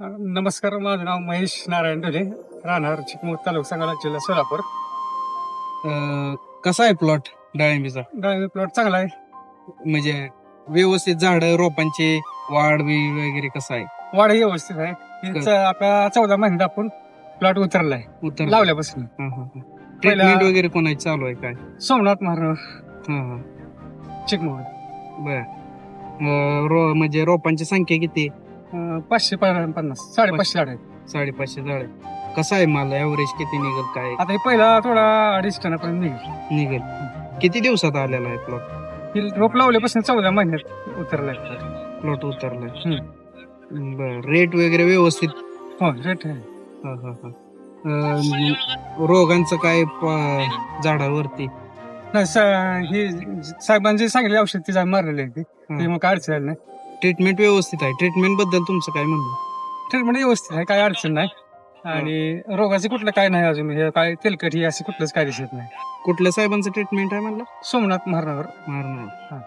नमस्कार माझं नाव महेश नारायण डोले राहणार चिकमोत तालुका सांगाला जिल्हा सोलापूर. अं, कसा आहे प्लॉट डाळिंबीचा? डाळिंब प्लॉट चांगला आहे. म्हणजे व्यवस्थित झाड रोपांची वाढ बी वगैरे कसं आहे? वाढ ही व्यवस्थित आहे. हिचं आपल्या चौदा महिन्यात आपण प्लॉट उतरलाय. उत्तर लावल्यापासून. ट्रीटमेंट वगैरे कोणाची चालू आहे काय? सोमनाथ महाराज. हा हा. बर. म्हणजे रोपांची संख्या किती? अं, पाचशे प- पन्नास साडेपाचशे झाड आहेत. साडेपाचशे झाड कसा आहे माल? ॲव्हरेज किती निघेल काय? आता हे पहिला थोडा अडीच टनापर्यंत निघेल. निघेल. किती दिवसात आलेला आहे प्लॉट ही रोप लावल्यापासून चौदा महिन्यात उतरलाय. प्लॉट उतरलाय. बर रेट वगैरे व्यवस्थित? हो रेट आहे. हा, हा, हा. अं, रोगांचं काय प- झाडावरती? नाही सा- हे साहेबांनी सांगितले औषध ती जा मारलेली आहे ती. त्यामुळे काय अडचण आली नाही. ट्रीटमेंट व्यवस्थित आहे. ट्रीटमेंटबद्दल तुमचं काय म्हणणं? ट्रीटमेंट व्यवस्थित आहे. काही अडचण नाही. आणि रोगाचे कुठलं काय नाही अजून. हे काय तेलकट ही असं कुठलंच काय दिसत नाही. कुठल्या साहेबांचं ट्रीटमेंट आहे म्हणलं? सोमनाथ महारावर मारणार